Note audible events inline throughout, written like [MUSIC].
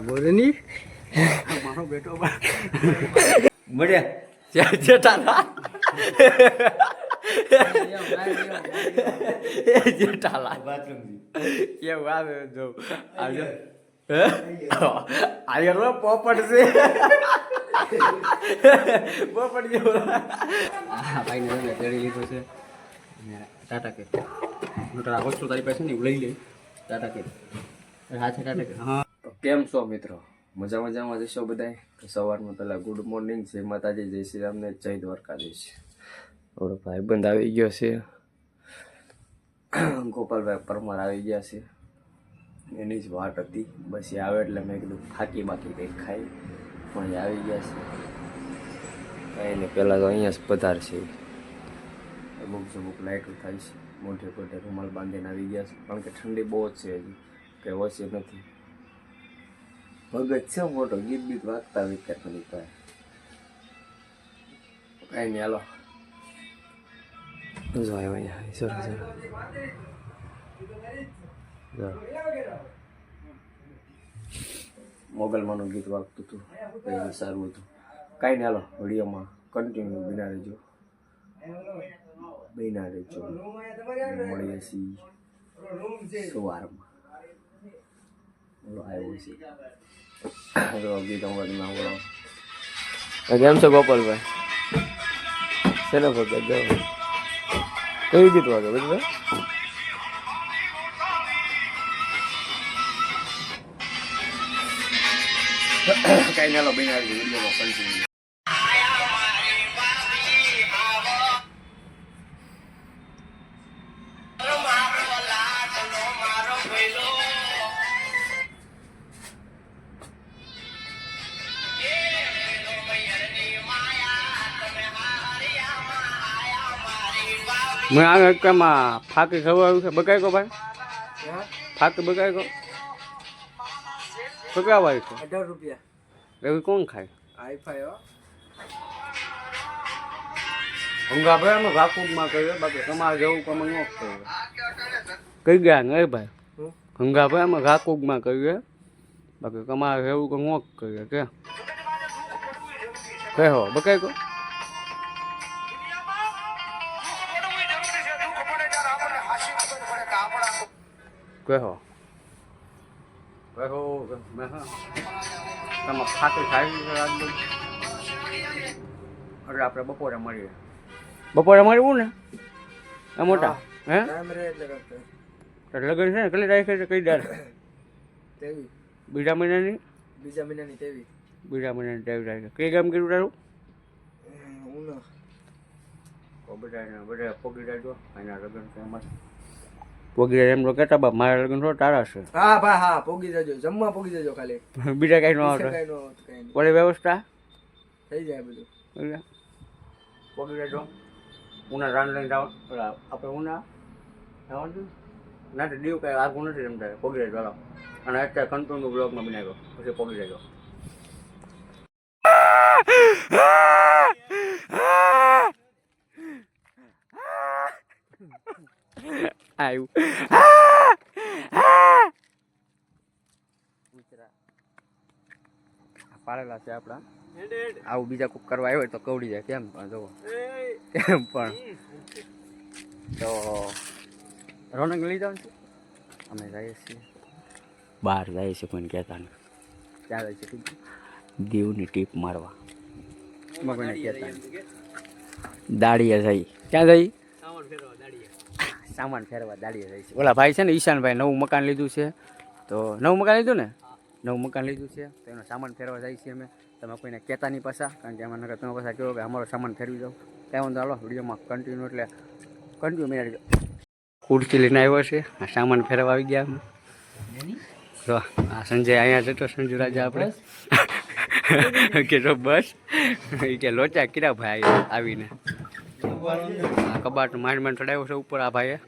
ગોરની મારો બેટો મળ્યા જેઠાલા જેઠાલા એવું આવે જો આજે રો પોપટ છે પોપટ જેવો હા તેડી લીધો છે ટાટા કે તારી પાસે ને લઈ લે ટાટા કે હા. કેમ છો મિત્રો? મજા મજામાં જશો બધાય? તો સવારમાં પહેલાં ગુડ મોર્નિંગ જય માતાજી જય શ્રી રામને જય દ્વારકાધીશ. આપણો ભાઈબંધ આવી ગયો છે. ગોપાલભાઈ પરમાર આવી ગયા છે. એની જ વાટ હતી. બસ એ આવે એટલે મેં કીધું ફાકી બાકી કંઈક ખાઈ. પણ એ આવી ગયા છે. કાંઈ નહીં પહેલાં તો અહીંયા જ પધાર છે. અમુક અમુક લાઇટો થાય છે. મોઢે મોઢે રૂમાલ બાંધીને આવી ગયા છે. કારણ કે ઠંડી બહુ જ છે હજી. કંઈ ઓછી નથી. ભગત છે મોટો ગીત બીત વાગતા વિચાર કરી પાસે કઈ. નહીં હાલો. જો આવ્યો અહીંયા ઈશ્વર જો મોગલમાંનું ગીત વાગતું હતું કઈ સારું હતું. કાંઈ નહીં હાલો વિડીયોમાં કન્ટિન્યુ બિના રહેજો. બિના રહેજો. મળીએ છીએ. સવારમાં. આવ્યો છે તો ગીત અમારે ના બોલો કેમ છો ગોપાલભાઈ શેના ભગત જાઓ કયું ગીત વાગે બધું કઈ ના લો બિના રહેજો વિડીયોમાં કન્ટિન્યુ મેં આ કામાં ફાકી ખવડાવ્યું છે બકાઈ કો ભાઈ ફાકી બકાઈ કો બકાવાય છે અઢાર રૂપિયા એવું કોણ ખાય હાઈફાઈ હો હંગા ભાઈ અમે ભાકુબમાં કર્યો બાકી તમારે જવું કમ ન કર્યું કઈ ગયા ને એ ભાઈ હમ? હંગા ભાઈ અમે ઘાકુબમાં કરીએ બાકી તમારે એવું કે નોક કરીએ કે કહો બકાઈ કો કહો કહો તમે આજ બધું? એટલે આપણે બપોરે મળીએ બપોરે મળવું ને એ મોટા હે લગ્ન છે ને કેટલી તારીખે કઈ તેવી બીજા મહિનાની બીજા મહિનાની તેવી બીજા મહિનાની તેવી તારીખે કઈ ગામ કર્યું તારું હું બધા બધા પોગી જાજો એના લગ્ન છે પોગી જાય એમ તો કહેતા બા મારા લગ્ન તો તારા છે. હા ભા હા પોગી જજો જમવા પોગી જજો ખાલી. બીજા કઈ ન હોત, કાંઈ વ્યવસ્થા? થઈ જાય બધું. પોગી જજો. ઉના રાન લઈને જાવ આપણે ઉના જવાનું ના? તો દીવ કાંઈ આગું નથી રમતા. પોગી જજો હાલો. અને અત્યારે કંટ્રોલનું બ્લોગમાં બનાવ્યો. પછી પોગી જાય આવ્યું પાડેલા છે આપણા. આવું બીજા કોક કરવા આવ્યો હોય તો કવડી જાય કેમ પણ જો કેમ પણ. તો રોનક લઈ જાવ છે. અમે જઈએ છીએ. બહાર જઈએ છીએ કોઈને કહેતા નહીં ચાલે જાય છે દીવની ટીપ મારવા. કોઈને કહેતા દાડીએ જઈ ક્યાં જઈ સામાન ફેરવા દાડીએ જાય છે. ઓલા ભાઈ છે ને ઈશાનભાઈ નવું મકાન લીધું છે. તો નવું મકાન લીધું ને? નવું મકાન લીધું છે. તો એનો સામાન ફેરવા જાય છે અમે. તમે કોઈને કહેતા નહીં પાછા કારણ કે એમાં નકર તમે પાછા કહો કે અમારો સામાન ફેરવી જાઓ કાંઈ વાંધો હાલો વિડીયોમાં કન્ટિન્યુ એટલે કન્ટિન્યુ મેળવી ખુરશી લઈને આવ્યો છે. આ સામાન ફેરવા આવી ગયા અમે. તો આ સંજય અહીંયા જતો સંજુ રાજા આપણે. કે તો બસ. એ કે લોચા કર્યા ભાઈ આવીને. કબાટ માંડ માંડ ચડાવ્યો છે ઉપર આ ભાઈએ.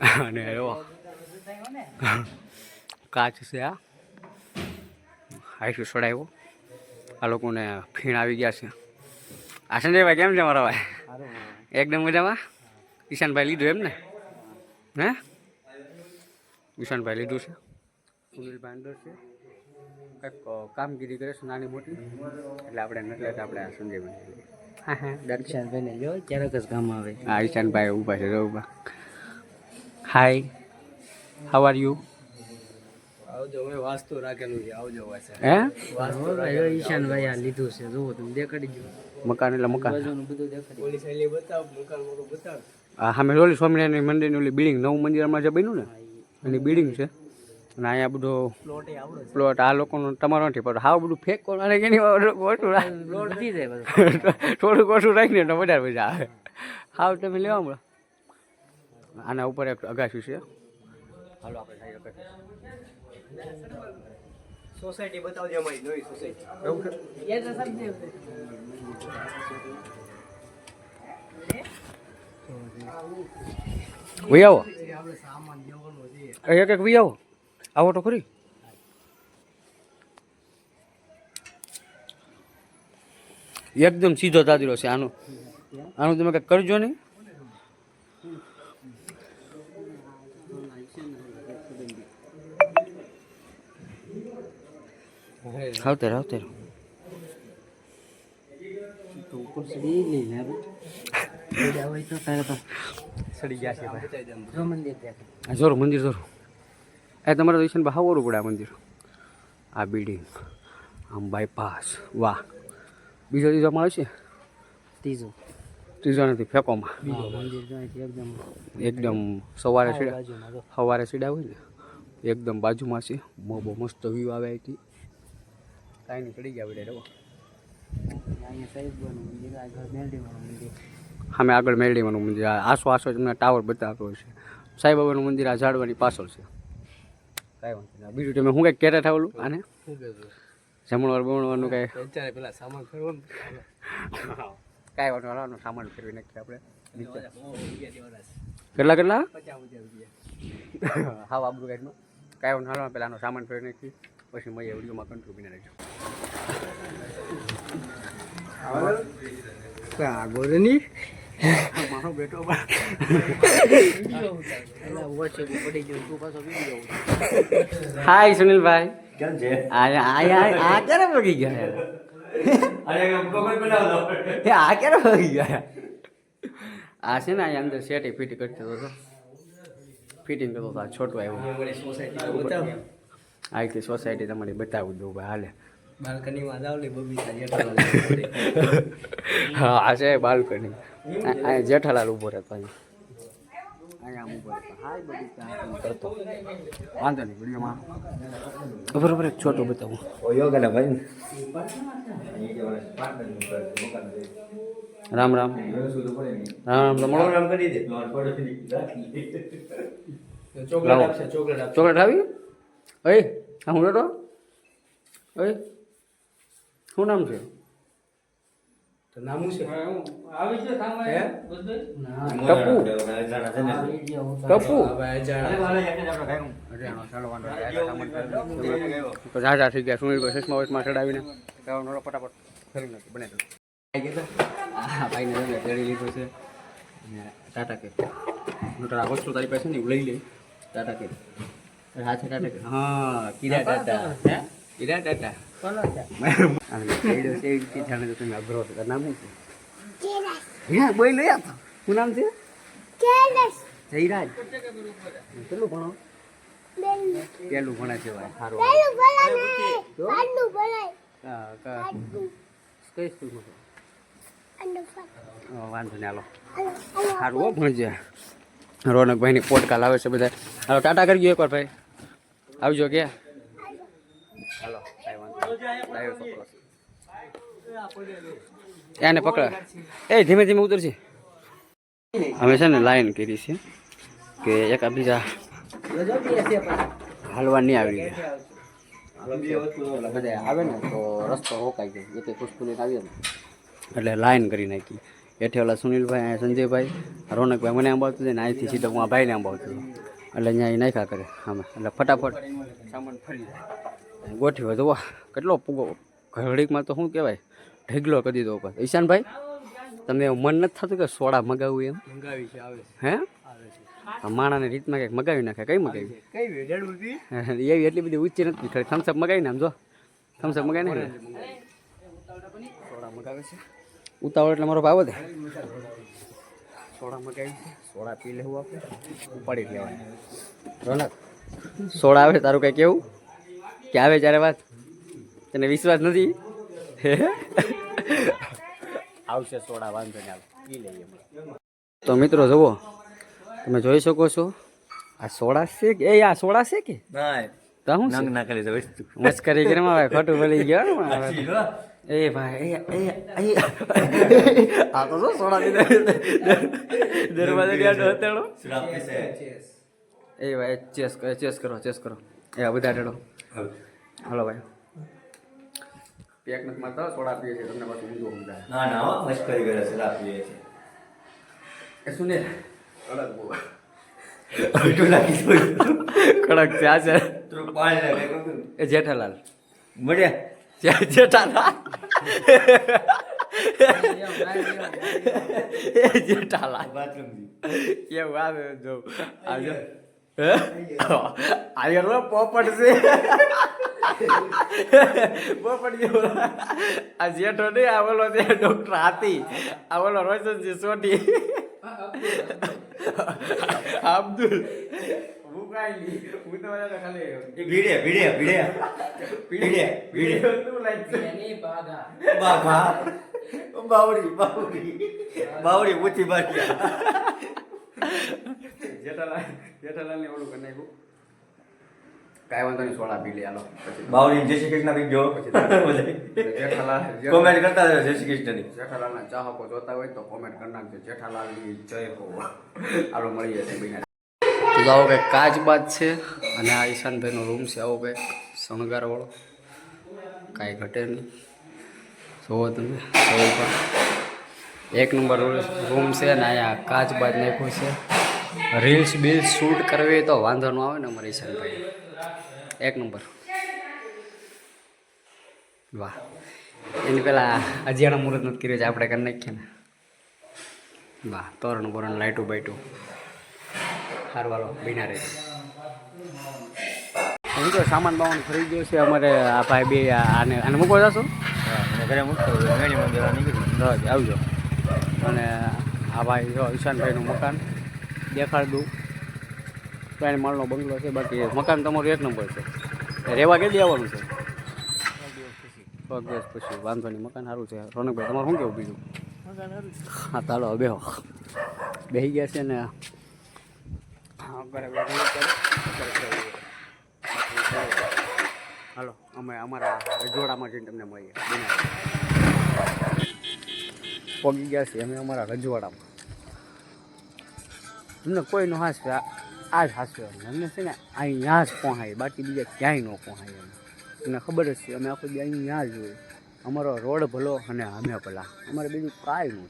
અને એવો. કાચ છે આ. હાઈટ ચડાવ્યો આ લોકોને ફીણ આવી ગયા છે. આ સંજયભાઈ કેમ છે મારા ભાઈ? એકદમ મજામાં? ઈશાનભાઈ લીધું એમ ને હે? ઈશાનભાઈ લીધું છે. સુનિલભાઈ અંદર છે. કંઈક કામગીરી કરે છે નાની મોટી. એટલે આપણે નથી લેતા આપણે સંજયભાઈ હા હા. ઈશાનભાઈને જો ક્યારેક જ કામ આવે. હા ઈશાનભાઈ ઊભા છે જો ઊભા. હાય હાઉ આર યુ આવજો મેં વાસ્તુ રાખેલું છે આવજો હે? જો ઈશાનભાઈ આ લીધું છે જુઓ તમે દેખાડી જો મકાન એટલે મકાન. બધું દેખાડી. પોલીસ આલી બતાવ મકાન મોકું બતાવ. આ સામે ઓલી સ્વામિનારાયણ મંદિરની ઓલી બિલ્ડિંગ નવું મંદિર હમણાં જે બન્યું ને એની બિલ્ડિંગ છે. અને અહીંયા બધો પ્લોટ આ લોકોનો તમારો નથી પણ હાવ બધું ફેક ઓછું બધું. [LAUGHS] થોડુંક ઓછું રાખીને તો વધારે મજા આવે. હાવ તમે લેવા મળો. આના ઉપર એક અગાસી છે. હાલો આપણે સોસાયટી બતાવજો અમારી નવી સોસાયટી. એવું છે વી આવો આપણે સામાન લેવાનો છે અહીં એક એક વી આવો. આવો તો ખરી. એકદમ સીધો દાદરો છે આનો. આનું તમે કંઈક કરજો નહીં આવતે રહો, આવતે રહો. તો ઉપર સડી લઈ લે બધા હોય તો તારે તો સડી ગયા છે ભાઈ જો મંદિર દેખાય આ જોરો મંદિર જોરો. એ તમારે દર્શન બહાર આવવું પડે આ મંદિર. આ બિલ્ડિંગ આમ બાયપાસ વાહ. બીજો ત્રીજો માળ છે? ત્રીજો. ત્રીજો નથી ફેંકોમાં. એકદમ સવારે સીડા સવારે સીડા હોય ને એકદમ બાજુમાં છે. બહુ બહુ મસ્ત વ્યૂ આવે અહીંથી. કાંઈ નીકળી ગયા બધા રહો અમે આગળ મેલડીવાનું મંદિર. આસો આસો તમને ટાવર બતાવતો છે. સાઈબાબાનું મંદિર આ ઝાડવાની પાછળ છે. કાંઈ વાંધો નહીં. બીજું તમે શું કંઈક હતા ઓલું આને? જમણવાર બમણવાનું કાંઈ? અત્યારે પેલા સામાન ફેરવાનું કાંઈ વાંધો હાલો સામાન ફેરવી નાખીએ આપણે. કેટલા કેટલા? હા આબરું કાંઈ વાંધો હાલો પહેલાં સામાન ફેરવી નાખી પછી મળીએ વિડીયોમાં કંટ્રોલ બિના રહેજો ગોરની મારો બેટો હાય સુનિલભાઈ. કેમ છે? આ ક્યારે પગી ગયા? આ ક્યારે પગી ગયા? આ છે ને અહીંયા અંદર સેટી ફિટ કરતો હતો. ફિટિંગ કરતો હતો આ છોટું આવ્યું. સોસાયટી બતાવ. આ રીતે સોસાયટી તમારી બતાવું દઉં ભાઈ હાલે. બાલ્કનીમાં જાવ ને બબીતા જેઠાલાલ [LAUGHS] હા આ છે બાલ્કની. અહીંયા જેઠાલાલ ઊભો રહેતો અહીંયા. વાંધો નહીં વિડીયોમાં બરોબર એક છોટું બતાવું. ભાઈ. રામ રામ. રામ રામ. રામ કરી દે. ચોકલેટ ચોકલેટ આવી? ઓય હા હું તો ઓય શું નામ છે? તો નામું છે? હે ટપુ. ટપુ. તો ઝાઝા થઈ ગયા. સુનિલભાઈ ચશ્મા વચમાં ચડાવીને. ફટાફટ. ફેરવી નાખ્યું બને તો. ભાઈને તમે તેડી લીધું છે. ટાટા કે. વસ્તુ તારી પાસે ને એવું લઈ લે ટાટા કે. હાથે ટાટા કે હા તમે અઘરો છો નામ શું હે બોલ લઈ આ તો. શું નામ છે જયરાજ કેટલું ભણો પેલું ભણે ભાઈ સારું સ્કૂલમાં હા, વાંધો નહીં હાલો સારું હો ભણજે રોનકભાઈની પોટકા લાવે છે બધા હાલો ટાટા કરી ગયો એકવાર ભાઈ આવજો કે. હાલો. એને પકડ. એ ધીમે ધીમે ઉતરશે અમે છે ને લાઈન કરી છે કે એક બીજા હાલવા નહીં આવી ગયા. બધા આવે ને તો રસ્તો રોકાઈ ગયો એક પુષ્પ લઈને આવીએ ને. એટલે લાઈન કરી નાખી. એઠે ઓલા સુનિલભાઈ સંજયભાઈ. રોનકભાઈ મને આંબાવતું ને અહીંથી સીધો હું આ ભાઈને આંબ આવતું હતું. એટલે અહીંયા એ નાખ્યા કરે આમે એટલે ફટાફટ સામાન ફરી જાય. ગોઠવ્યો. તો વાહ કેટલો પૂગો. ઘડીકમાં તો શું કહેવાય? ઢેગલો કરી દીધો ઉપર. ઈશાનભાઈ તમને એવું મન નથી થતું કે સોડા મગાવવું એમ? મંગાવી છે આવે હે? આવે છે. માણાની રીતમાં કંઈક મગાવી નાખે કઈ મગાવી? કઈ એવી એટલી બધી ઊંચી નથી ખાલી થમ્સઅપ મગાવીને આમ જો. થમ્સઅપ મગાવી ને મગાવે. ઉતાવળ એટલે મારો ભાવ દે સોડા મગાવી છે. સોડા પી લેવું આપણે. ઉપાડી લેવાની. રોનક સોડા આવે તારું કઈ કેવું? કે આવે જ્યારે વાત? તને વિશ્વાસ નથી? [LAUGHS] આવશે સોડા વાંધો ને પી લઈએ તો મિત્રો જુઓ. તમે જોઈ શકો છો. આ સોડા છે કે? એ આ સોડા છે કે? ના તો હું? નંગ ના કરી દઉં મસ્કરી કરી ખોટું બોલી ગયો. એ ભાઈ એ એ આ તો શું સોડા દીધા દરવાજા ગયા ડોતેડો એ ભાઈ ચેસ કરો ચેસ કરો ચેસ કરો. એ આ બધા ડેડો હાલો. ભાઈ. પેક નથી મારતા સોડા પીએ છે તમને પાછું ઊંધો ઊંધા ના ના હો મસ્કરી કરે છે પીએ છે. એ શું ને કડક દો કડક ચા છે. જેઠાલાલ. મળ્યા. જેઠાલાલ જેઠાલાલ કેવું આવે જો આજે આયર પોપટ છે પોપટ જેવો આ જેઠો નહીં આ ઓલો છે ડોક્ટર હાથી આ ઓલો રોશનજી સોઢી અબ્દુલ. કાંઈ [LAUGHS] હું તો ખાલી ભીડે [LAUGHS] ભીડે ભીડે. ભીડે ભીડે તું લાગશે બાબા બાવડી બાવડી. બાવડી ઊંચી બાજ્યા જેઠાલાલ ને ઓલું કરી નાખ્યું. કાંઈ વાંધો નહીં સોળા પી લે હાલો બાવડી જય શ્રી કૃષ્ણ બી ગયો. જેઠાલાલ કોમેન્ટ કરતા જય શ્રી કૃષ્ણની. જેઠાલાલના ચાહકો જોતા હોય તો કોમેન્ટ કરી નાખજો. જેઠાલાલની જય હો. હાલો મળીએ તો આવો કંઈક કાચબાજ છે અને આ ઈશાનભાઈનો રૂમ છે. આવો કંઈક શણગારવાળો કાંઈ ઘટે નહીં. જોવો તમે એક નંબર રૂમ છે ને અહીંયા કાચબાજ નાખ્યું છે. રીલ્સ બીલ્સ શૂટ કરવી તો વાંધો ન આવે ને અમારે ઈશાનભાઈ. એક નંબર વાહ. એની પહેલાં અજિયાણા મુહૂર્ત નથી કર્યું છે, આપણે કરી નાખીએ ને. વાહ, તોરણ બોરણ લાઇટું બાઇટું હારવાલો બિના રહે હું તો સામાન બામાન ખરીદ ગયો છે અમારે આ ભાઈ બે આને આને મૂકો જશો? ઘરે મૂકતો મેળી મંદિર નીકળી રજ આવજો. અને આ ભાઈ જો ઈશાનભાઈનું મકાન દેખાડ દઉં. ત્રણ માળનો બંગલો છે બાકી મકાન તમારું એક નંબર છે. રહેવા કે આવવાનું છે? છ દિવસ પછી વાંધો નહીં મકાન સારું છે. રોનકભાઈ તમારું શું કેવું બીજું? હા ચાલો હવે બેહો બેસી ગયા છે ને અત્યારે. હાલો, અમે અમારા રજવાડામાં જઈને તમને મળીએ. પગી ગયા છે અમે અમારા રજવાડામાં. અમને કોઈનો હાસ્ય આ- જ હાસ્ય અમને છે ને અહીંયા જ પહોંચાય બાકી બીજા ક્યાંય ન પહોંચાય અમે તમને ખબર જ છે, અમે આખો દી અહીંયા જ હોય અમારો રોડ ભલો અને અમે ભલા. અમારે બીજું કાંઈ નથી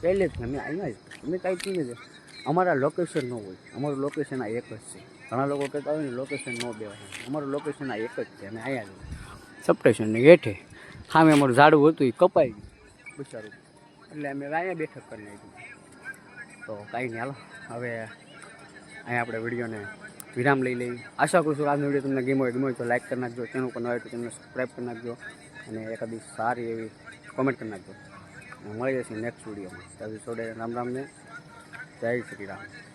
પહેલે જ અમે અહીંયા જ અમે કાંઈ કીધું છે અમારા લોકેશન ન હોય. અમારું લોકેશન આ એક જ છે. ઘણા લોકો કહેતા હોય ને લોકેશન ન દેવાય. અમારું લોકેશન આ એક જ છે અમે અહીંયા જ સબસ્ટેશનની હેઠે. સામે અમારું ઝાડવું હતું એ કપાઈ ગયું. બિચારું. એટલે અમે અહીંયા બેઠક કરી નાખ્યું. તો કાંઈ નહીં, હાલો. હવે અહીંયા આપણે વિડીયોને વિરામ લઈ લઈ આશા કરું છું આજનો વીડિયો તમને ગેમ હોય ગમે હોય તો લાઈક કરી નાખજો. ચેનલ પર ન હોય તો તમને સબસ્ક્રાઈબ કરી નાખજો. અને એકાદી સારી એવી કોમેન્ટ કરી નાખજો. મળી જશે નેક્સ્ટ વિડીયોમાં. ત્યાં સોડે રામ રામને. જય શ્રી રામ